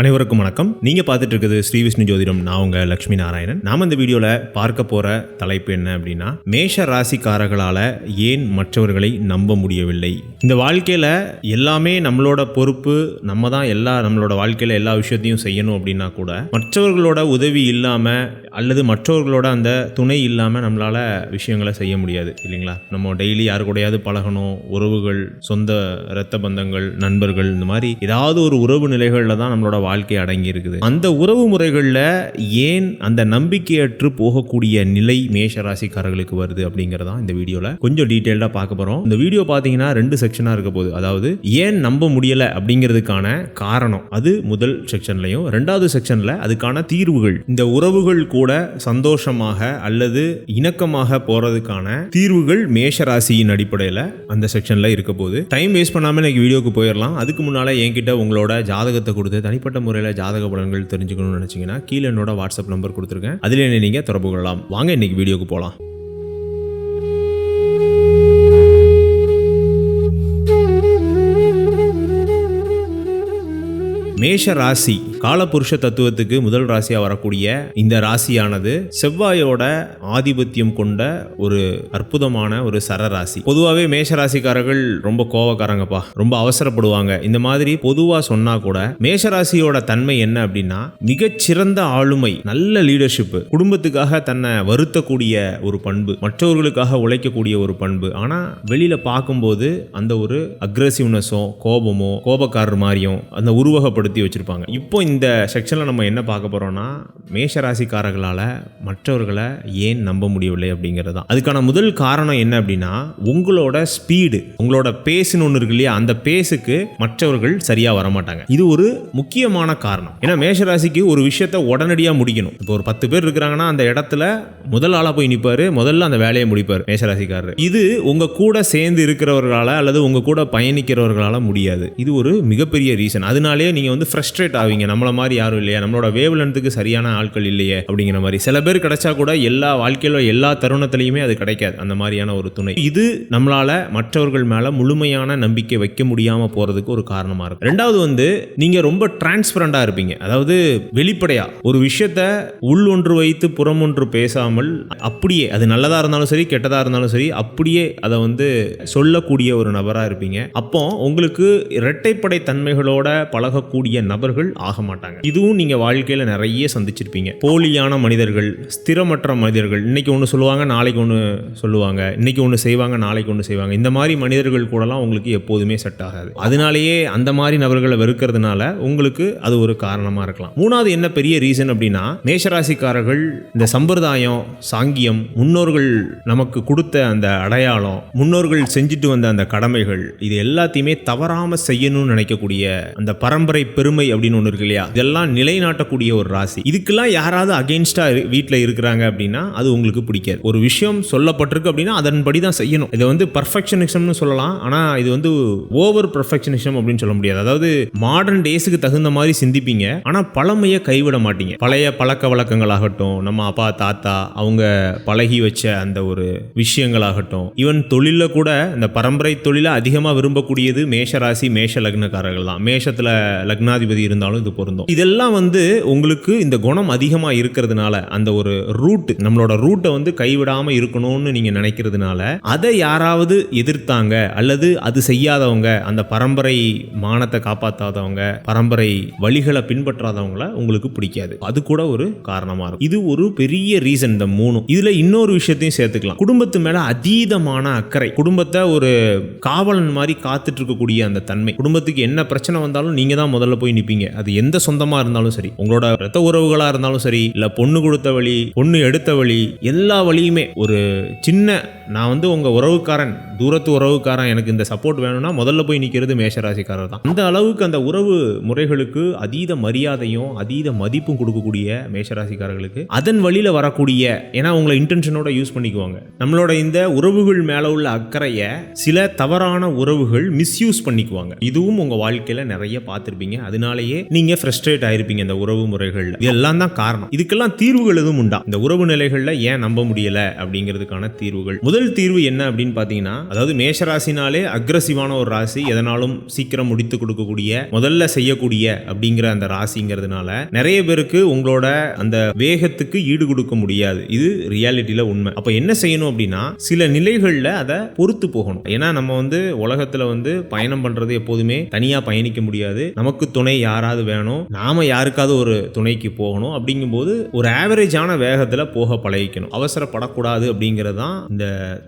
அனைவருக்கும் வணக்கம். நீங்க பார்த்துட்டு இருக்குது ஸ்ரீ விஷ்ணு ஜோதிடம். நான் உங்க லட்சுமி நாராயணன். நாம இந்த வீடியோல பார்க்க போற தலைப்பு என்ன அப்படின்னா மேஷ ராசிக்காரர்களால ஏன் மற்றவர்களை நம்ப முடியவில்லை? இந்த வாழ்க்கையில எல்லாமே நம்மளோட பொறுப்பு நம்ம தான் எல்லா நம்மளோட வாழ்க்கையில எல்லா விஷயத்தையும் செய்யணும் அப்படின்னா கூட மற்றவர்களோட உதவி இல்லாம அல்லது மற்றவர்களோட அந்த துணை இல்லாமல் நம்மளால விஷயங்களை செய்ய முடியாது இல்லைங்களா? நம்ம டெய்லி யாரு கூடயாவது பழகணும் உறவுகள் சொந்த இரத்த பந்தங்கள் நண்பர்கள் இந்த மாதிரி ஏதாவது ஒரு உறவு நிலைகளில் தான் நம்மளோட வாழ்க்கை அடங்கி இருக்குது. அந்த உறவு முறைகளில் ஏன் அந்த நம்பிக்கையற்று போகக்கூடிய நிலை மேஷ ராசிக்காரர்களுக்கு வருது அப்படிங்கிறதான் இந்த வீடியோவில் கொஞ்சம் டீட்டெயில்டாக பார்க்க போகிறோம் இந்த வீடியோ பார்த்தீங்கன்னா ரெண்டு செக்ஷனாக இருக்க போகுது. அதாவது ஏன் நம்ப முடியலை அப்படிங்கிறதுக்கான காரணம் அது முதல் செக்ஷன்லையும் ரெண்டாவது செக்ஷனில் அதுக்கான தீர்வுகள். இந்த உறவுகள் கூட கூட சந்தோஷமாக அல்லது இணக்கமாக போகிறதுக்கான தீர்வுகள் மேஷ ராசியின் அடிப்படையில் அந்த செக்ஷனில் இருக்க போகுது. டைம் வேஸ்ட் பண்ணாமல் இன்னைக்கு வீடியோக்கு போயிடலாம் அதுக்கு முன்னால் என்கிட்ட உங்களோட ஜாதகத்தை கொடுத்து தனிப்பட்ட முறையில் ஜாதக பலன்கள் தெரிஞ்சுக்கணும்னு நினச்சிங்கன்னா கீழே என்னோட வாட்ஸ்அப் நம்பர் கொடுத்துருக்கேன். அதில் என்னை நீங்கள் தொடர்பு கொள்ளலாம். வாங்க இன்னைக்கு வீடியோக்கு போகலாம் மேஷ ராசி காலபுருஷ தத்துவத்துக்கு முதல் ராசியா வரக்கூடிய இந்த ராசியானது செவ்வாயோட ஆதிபத்தியம் கொண்ட ஒரு அற்புதமான ஒரு சரராசி. பொதுவாகவே மேஷ ராசிக்காரர்கள் ரொம்ப கோவக்காரங்கப்பா. ரொம்ப அவசரப்படுவாங்க. இந்த மாதிரி பொதுவா சொன்னா கூட மேஷ ராசியோட தன்மை என்ன அப்படின்னா மிகச்சிறந்த ஆளுமை நல்ல லீடர்ஷிப் குடும்பத்துக்காக தன்னை வருத்தக்கூடிய ஒரு பண்பு மற்றவர்களுக்காக உழைக்கக்கூடிய ஒரு பண்பு. ஆனா வெளியில பார்க்கும்போது அந்த ஒரு அக்ரசிவ்னஸும் கோபமோ கோபக்காரர் மாதிரியும் அந்த உருவகப்படுத்தி வச்சிருப்பாங்க. இப்போ இந்த செக்ஷனில் நம்ம என்ன பார்க்க போகிறோம்னா மேஷராசிக்காரர்களால் மற்றவர்களை ஏன் நம்ப முடியவில்லை அப்படிங்கிறது தான். அதுக்கான முதல் காரணம் என்ன அப்படின்னா உங்களோட ஸ்பீடு உங்களோட பேசுன்னு ஒன்று இருக்கு இல்லையா அந்த பேஸுக்கு மற்றவர்கள் சரியாக வரமாட்டாங்க. இது ஒரு முக்கியமான காரணம். ஏன்னா மேஷராசிக்கு ஒரு விஷயத்தை உடனடியாக முடிக்கணும். இப்போ ஒரு பத்து பேர் இருக்கிறாங்கன்னா அந்த இடத்துல முதல் ஆளாக போய் நிற்பார் முதல்ல அந்த வேலையை முடிப்பார் மேஷராசிக்காரர். இது உங்கள் கூட சேர்ந்து இருக்கிறவர்களால் அல்லது உங்கள் கூட பயணிக்கிறவர்களால் முடியாது. இது ஒரு மிகப்பெரிய ரீசன் அதனாலே நீங்கள் வந்து ஃப்ரஸ்ட்ரேட் ஆவீங்க. நம்ம நம்மளை மாதிரி யாரும் இல்லையா? நம்மளோட வேவ்லென்த்துக்கு சரியான ஆட்கள் இல்லையே அப்படிங்கிற மாதிரி. சில பேர் கிடைச்சா கூட எல்லா வாழ்க்கையில எல்லா தருணத்திலையுமே அது கிடைக்காது. அந்த மாதிரியான ஒரு துணை. இது நம்மளால மற்றவர்கள் மேல முழுமையான நம்பிக்கை வைக்க முடியாம போறதுக்கு ஒரு காரணமா இருக்கும். ரெண்டாவது வந்து நீங்க ரொம்ப டிரான்ஸ்பரண்டா இருப்பீங்க. அதாவது வெளிப்படையா. ஒரு விஷயத்த உள் ஒன்று வைத்து புறம் ஒன்று பேசாமல் அப்படியே அது நல்லதா இருந்தாலும் சரி கெட்டதா இருந்தாலும் சரி அப்படியே அதை வந்து சொல்லக்கூடிய ஒரு நபரா இருப்பீங்க. அப்போ உங்களுக்கு இரட்டைப்படை தன்மைகளோட பழகக்கூடிய நபர்கள் ஆக மாட்டாங்க இதுவும் நீங்க வாழ்க்கையில நிறைய சந்திச்சிருப்பீங்க. போலியான மனிதர்கள் ஸ்திரமற்ற மனிதர்கள் இன்னைக்கு ஒன்று சொல்லுவாங்க நாளைக்கு ஒன்று சொல்லுவாங்க இன்னைக்கு ஒன்று செய்வாங்க நாளைக்கு ஒன்று செய்வாங்க. இந்த மாதிரி மனிதர்கள் கூடலாம் உங்களுக்கு எப்போதுமே செட் ஆகாது. அதனாலேயே அந்த மாதிரி நபர்களை வெறுக்கிறதுனால உங்களுக்கு அது ஒரு காரணமா இருக்கலாம். மூணாவது என்ன பெரிய ரீசன் அப்படின்னா மேஷராசிக்காரர்கள் இந்த சம்பிரதாயம் சாங்கியம் முன்னோர்கள் நமக்கு கொடுத்த அந்த அடையாளம் முன்னோர்கள் செஞ்சுட்டு வந்த அந்த கடமைகள் இது எல்லாத்தையுமே தவறாம செய்யணும்னு நினைக்கக்கூடிய அந்த பரம்பரை பெருமை அப்படின்னு ஒன்று இருக்கு இல்லையா? இதெல்லாம் நிலைநாட்டக்கூடிய ஒரு ராசி. இதுக்கெல்லாம் யாராவது அகேன்ஸ்டா வீட்டில் இருக்கிறாங்க அப்படின்னா அது உங்களுக்கு பிடிக்காது. ஒரு விஷயம் சொல்லப்பட்டிருக்கு அப்படின்னா அதன்படி தான் செய்யணும். இதை வந்து பர்ஃபெக்ஷனிசம்னு சொல்லலாம். ஆனால் இது வந்து ஓவர் பர்ஃபெக்ஷனிசம் அப்படின்னு சொல்ல முடியாது. அதாவது மாடர்ன் டேஸுக்கு தகுந்த மாதிரி சிந்திப்பீங்க. ஆனால் பழமையை கைவிட மாட்டீங்க. பழைய பழக்க வழக்கங்களாகட்டும் நம்ம அப்பா தாத்தா அவங்க பழகி வச்ச அந்த ஒரு விஷயங்களாகட்டும் ஈவன் தொழிலில் கூட இந்த பரம்பரை தொழிலை அதிகமாக விரும்பக்கூடியது மேஷ ராசி மேஷ லக்னக்காரர்கள் தான். மேஷத்தில் லக்னாதிபதி இருந்தாலும் இது பொருந்தும் இதெல்லாம் வந்து உங்களுக்கு இந்த குணம் அதிகமாக இருக்கிறதுனால அந்த ஒரு ரூட் நம்மளோட ரூட்டை வந்து கைவிடாமல் இருக்கணும்னு நீங்கள் நினைக்கிறதுனால அதை யாராவது எதிர்த்தாங்க அல்லது அது செய்யாதவங்க அந்த பரம்பரை மானத்தை காப்பாற்றாதவங்க பரம்பரை வழிகளை பின்பற்றாதவங்கள உங்களுக்கு பிடிக்காது. அது கூட ஒரு காரணமாக இருக்கும். இது ஒரு பெரிய ரீசன் இந்த மூணும். இதில் இன்னொரு விஷயத்தையும் சேர்த்துக்கலாம். குடும்பத்து மேலே அதீதமான அக்கறை. குடும்பத்தை ஒரு காவலன் மாதிரி காத்துட்டு இருக்கக்கூடிய அந்த தன்மை. குடும்பத்துக்கு என்ன பிரச்சனை வந்தாலும் நீங்கள் தான் முதல்ல போய் நிற்பீங்க அது எந்த சொந்தமா இருந்தாலும் சரி உங்களோட ரத்த உறவுகளா இருந்தாலும் சரி இல்ல பொண்ணு கொடுத்த வழி பொண்ணு எடுத்த வழி எல்லா வழியுமே ஒரு சின்ன நான் வந்து உங்கள் உறவுக்காரன் தூரத்து உறவுக்காரன் எனக்கு இந்த சப்போர்ட் வேணும்னா முதல்ல போய் நிற்கிறது மேஷராசிக்காரர் தான். அந்த அளவுக்கு அந்த உறவு முறைகளுக்கு அதீத மரியாதையும் அதீத மதிப்பும் கொடுக்கக்கூடிய மேஷராசிக்காரர்களுக்கு அதன் வழியில் வரக்கூடிய ஏன்னா உங்களை இன்டென்ஷனோட யூஸ் பண்ணிக்குவாங்க. நம்மளோட இந்த உறவுகள் மேலே உள்ள அக்கறையை சில தவறான உறவுகள் மிஸ்யூஸ் பண்ணிக்குவாங்க. இதுவும் உங்கள் வாழ்க்கையில் நிறைய பார்த்துருப்பீங்க. அதனாலேயே நீங்கள் ஃப்ரஸ்ட்ரேட் ஆயிருப்பீங்க இந்த உறவு முறைகள் இதெல்லாம் தான் காரணம். இதுக்கெல்லாம் தீர்வுகள் எதுவும் உண்டா? இந்த உறவு நிலைகளில் ஏன் நம்ப முடியலை அப்படிங்கிறதுக்கான தீர்வுகள். முதல் தீர்வு என்ன அப்படின்னு பார்த்தீங்கன்னா அதாவது மேஷராசினாலே அக்ரஸிவான ஒரு ராசி எதனாலும் சீக்கிரம் முடித்து கொடுக்கக்கூடிய முதல்ல செய்யக்கூடிய அப்படிங்கிற அந்த ராசிங்கிறதுனால நிறைய பேருக்கு உங்களோட அந்த வேகத்துக்கு ஈடு கொடுக்க முடியாது. இது ரியாலிட்டியில உண்மை. அப்போ என்ன செய்யணும் அப்படின்னா சில நிலைகளில் அதை பொறுத்து போகணும். ஏன்னா நம்ம வந்து உலகத்தில் வந்து பயணம் பண்ணுறது எப்போதுமே தனியாக பயணிக்க முடியாது. நமக்கு துணை யாராவது வேணும். நாம யாருக்காவது ஒரு துணைக்கு போகணும். அப்படிங்கும்போது ஒரு ஆவரேஜான வேகத்தில் போக பழகிக்கணும். அவசரப்படக்கூடாது அப்படிங்கிறது தான் இந்த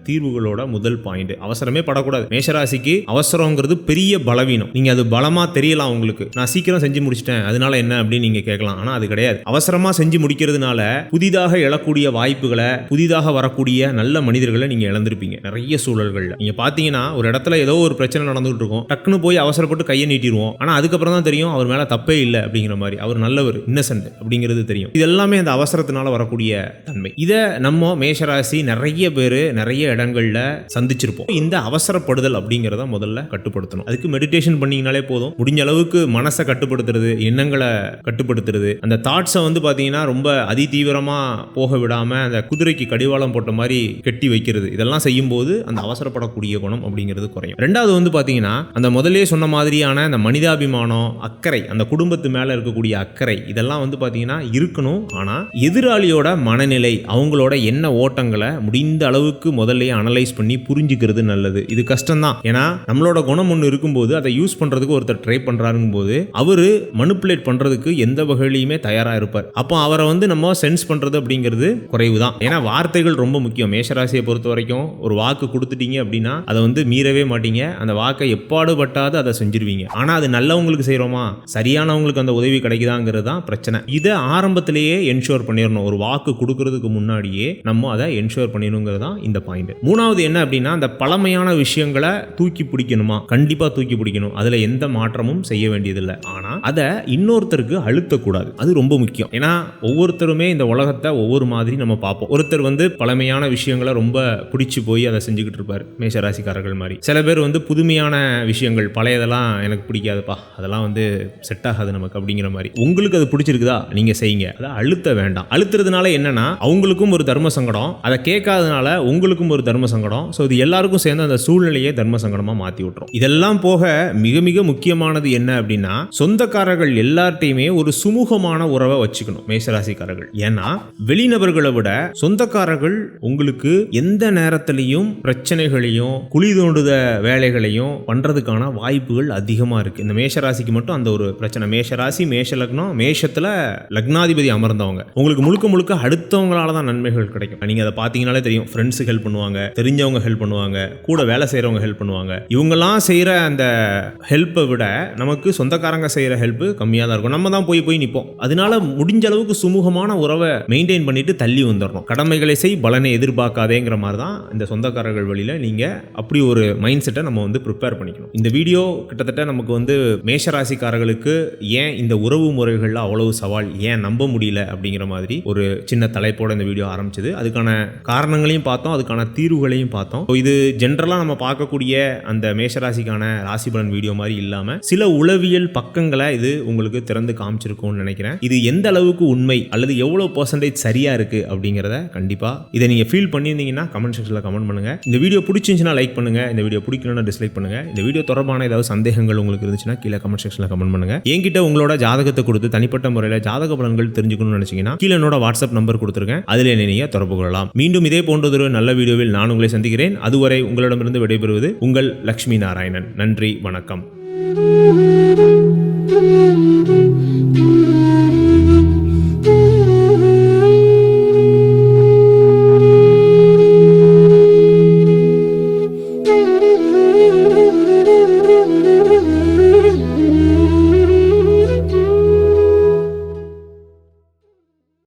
தீர்வுகளோட முதல் பாயிண்ட் அவசரமே படக்கூடாது. மேஷராசிக்கு அவசரங்கிறது பெரிய பலவீனம். நீங்க அது பலமா தெரியலாம் உங்களுக்கு. நான் சீக்கிரம் செஞ்சு முடிச்சிட்டேன். அதனால என்ன அப்படின்னு நீங்க கேட்கலாம். ஆனா அது கிடையாது. அவசரமா செஞ்சு முடிக்கிறதுனால புதிதாக எழக்கூடிய வாய்ப்புகளை புதிதாக வரக்கூடிய நல்ல மனிதர்களை நீங்க இழந்திருப்பீங்க. நிறைய சூழல்கள் நீங்க பாத்தீங்கன்னா ஒரு இடத்துல ஏதோ ஒரு பிரச்சனை நடந்துகிட்டு இருக்கும் டக்குன்னு போய் அவசரப்பட்டு கையை நீட்டிடுவோம் ஆனா அதுக்கப்புறம் தான் தெரியும் அவர் மேல தப்பே இல்லை அப்படிங்கிற மாதிரி. அவர் நல்லவர் இன்னசென்ட் அப்படிங்கிறது தெரியும். இது எல்லாமே அந்த அவசரத்தினால வரக்கூடிய தன்மை. இதை நம்ம மேஷராசி நிறைய பேர் நிறைய நிறைய இடங்கள்ல சந்திச்சிருப்போம். இந்த அவசரப்படுதல் அப்படிங்கிறத முதல்ல கட்டுப்படுத்தணும். அதுக்கு மெடிடேஷன் பண்ணீங்கனாலே போதும். முடிஞ்ச அளவுக்கு மனசை கட்டுப்படுத்துறது எண்ணங்களை கட்டுப்படுத்துறது. அந்த தாட்ஸை வந்து பார்த்தீங்கன்னா ரொம்ப அதி தீவிரமாக போக விடாம அந்த குதிரைக்கு கடிவாளம் போட்ட மாதிரி கெட்டி வைக்கிறது. இதெல்லாம் செய்யும்போது அந்த அவசரப்படக்கூடிய குணம் அப்படிங்கிறது குறையும். ரெண்டாவது வந்து பார்த்தீங்கன்னா அந்த முதலே சொன்ன மாதிரியான அந்த மனிதாபிமானம் அக்கறை அந்த குடும்பத்து மேலே இருக்கக்கூடிய அக்கறை இதெல்லாம் வந்து பார்த்தீங்கன்னா இருக்கணும். ஆனால் எதிராளியோட மனநிலை அவங்களோட எண்ண ஓட்டங்களை முடிந்த அளவுக்கு முதல்லயே அனலைஸ் பண்ணி புரிஞ்சுக்கிறது நல்லது. இது கஷ்டம் தான் ஏன்னா நம்மளோட குணம் ஒன்று இருக்கும்போது அதை யூஸ் பண்றதுக்கு ஒருத்தர் ட்ரை பண்றாருங்கும் போது அவர் மனுப்புலேட் பண்றதுக்கு எந்த வகையிலையுமே தயாரா இருப்பார். அப்போ அவரை வந்து நம்ம சென்ஸ் பண்றது அப்படிங்கிறது குறைவு தான் ஏன்னா வார்த்தைகள் ரொம்ப முக்கியம். மேஷராசியை பொறுத்த வரைக்கும் ஒரு வாக்கு கொடுத்துட்டீங்க அப்படின்னா அதை வந்து மீறவே மாட்டீங்க. அந்த வாக்கை எப்பாடுபட்டாது அதை செஞ்சிருவீங்க. ஆனா அது நல்லவங்களுக்கு செய்கிறோமா சரியானவங்களுக்கு அந்த உதவி கிடைக்குதாங்கிறது தான் பிரச்சனை. இதை ஆரம்பத்திலேயே என்ஷோர் பண்ணிடணும் ஒரு வாக்கு கொடுக்கறதுக்கு முன்னாடியே நம்ம அதை என்ஷோர் பண்ணிடணுங்கிறது தான் இந்த பாயிண்ட் மூணாவது என்ன அப்படின்னா அந்த பழமையான விஷயங்களை தூக்கி பிடிக்கணுமா? கண்டிப்பா தூக்கி பிடிக்கணும். அதுல எந்த மாற்றமும் செய்ய வேண்டியதில்லை. ஆனால் அதை இன்னொருத்தருக்கு அழுத்தக்கூடாது. அது ரொம்ப முக்கியம். ஏன்னா ஒவ்வொருத்தருமே இந்த உலகத்தை ஒவ்வொரு மாதிரி நம்ம பார்ப்போம். ஒருத்தர் வந்து பழமையான விஷயங்களை ரொம்ப பிடிச்சி போய் அதை செஞ்சுக்கிட்டு இருப்பார் மேஷராசிக்காரர்கள் மாதிரி. சில பேர் வந்து புதுமையான விஷயங்கள் பழையதெல்லாம் எனக்கு பிடிக்காதுப்பா அதெல்லாம் வந்து செட் ஆகாது நமக்கு அப்படிங்கிற மாதிரி. உங்களுக்கு அது பிடிச்சிருக்குதா? நீங்க செய்யுங்க. அதை அழுத்த வேண்டாம். அழுத்துறதுனால என்னன்னா அவங்களுக்கும் ஒரு தர்ம சங்கடம் அதை கேட்காதனால உங்களுக்கும் ஒரு தர்ம சங்கடம். ஸோ இது எல்லாருக்கும் சேர்ந்து அந்த சூழ்நிலையை தர்ம சங்கடமா மாத்தி விட்டுரும். இதெல்லாம் போக மிக மிக முக்கியமானது என்ன அப்படின்னா சொந்த சொந்தக்காரர்கள் எல்லார்ட்டையுமே ஒரு சுமூகமான உறவை வச்சுக்கணும் மேசராசிக்காரர்கள். ஏன்னா வெளிநபர்களை விட சொந்தக்காரர்கள் உங்களுக்கு எந்த நேரத்திலையும் பிரச்சனைகளையும் குழி தோண்டுத வேலைகளையும் பண்றதுக்கான வாய்ப்புகள் அதிகமா இருக்கு. இந்த மேஷராசிக்கு மட்டும் அந்த ஒரு பிரச்சனை. மேஷராசி மேஷ லக்னம் மேஷத்துல லக்னாதிபதி அமர்ந்தவங்க. உங்களுக்கு முழுக்க முழுக்க அடுத்தவங்களால தான் நன்மைகள் கிடைக்கும். நீங்க அதை பாத்தீங்கனாலே தெரியும். ஃப்ரெண்ட்ஸ் ஹெல்ப் பண்ணுவாங்க தெரிஞ்சவங்க ஹெல்ப் பண்ணுவாங்க கூட வேலை செய்யறவங்க ஹெல்ப் பண்ணுவாங்க. இவங்கெல்லாம் செய்யற அந்த ஹெல்ப்பை விட நமக்கு சொந்தக்காரங்க செய்யற ஹெல்ப்பு கம்மியாக தான் இருக்கும். நம்ம தான் போய் போய் நிற்போம் அதனால முடிஞ்ச அளவுக்கு சுமூகமான உறவை மெயின்டைன் பண்ணிட்டு தள்ளி வந்துடணும் கடமைகளை செய் பலனை எதிர்பார்க்காதேங்கிற மாதிரி தான் இந்த சொந்தக்காரர்கள் வழியில் நீங்கள் அப்படி ஒரு மைண்ட் செட்டை நம்ம வந்து ப்ரிப்பேர் பண்ணிக்கணும். இந்த வீடியோ கிட்டத்தட்ட நமக்கு வந்து மேஷராசிக்காரர்களுக்கு ஏன் இந்த உறவு முறைகளில் அவ்வளவு சவால் ஏன் நம்ப முடியல அப்படிங்கிற மாதிரி ஒரு சின்ன தலைப்போட இந்த வீடியோ ஆரம்பிச்சது. அதுக்கான காரணங்களையும் பார்த்தோம் அதுக்கான தீர்வுகளையும் பார்த்தோம். இது ஜென்ரலாக நம்ம பார்க்கக்கூடிய அந்த மேஷராசிக்கான ராசி பலன் வீடியோ மாதிரி இல்லாமல் சில உளவியல் பக்கங்களை இது உங்களுக்கு திறந்து காமிச்சிருக்கும்னு நினைக்கிறேன். இது எந்த அளவுக்கு உண்மை அல்லது எவ்வளோ பர்சன்டேஜ் சரியா இருக்கு அப்படிங்கிறத கண்டிப்பா இதை நீங்க ஃபீல் பண்ணியிருந்தீங்கன்னா கமெண்ட் செக்ஷனில் கமெண்ட் பண்ணுங்க. இந்த வீடியோ பிடிச்சிருந்துச்சுன்னா லைக் பண்ணுங்க. இந்த வீடியோ பிடிக்கலன்னா டிஸ்லைக் பண்ணுங்க. இந்த வீடியோ தொடர்பான ஏதாவது சந்தேகங்கள் உங்களுக்கு இருந்துச்சுன்னா கீழே கமெண்ட் செக்ஷனில் கமெண்ட் பண்ணுங்க. என்கிட்ட உங்களோட ஜாதகத்தை கொடுத்து தனிப்பட்ட முறையில் ஜாதக பலன்கள் தெரிஞ்சுக்கணும்னு நினைச்சீங்கன்னா கீழே என்னோட வாட்ஸ்அப் நம்பர் கொடுத்துருக்கேன் அதில் என்னை நீங்க தொடர்பு கொள்ளலாம். மீண்டும் இதே போன்றதொரு நல்ல வீடியோவில் நான் உங்களை சந்திக்கிறேன். அதுவரை உங்களிடமிருந்து விடைபெறுவது உங்கள் லக்ஷ்மி நாராயணன். நன்றி வணக்கம். Thank you.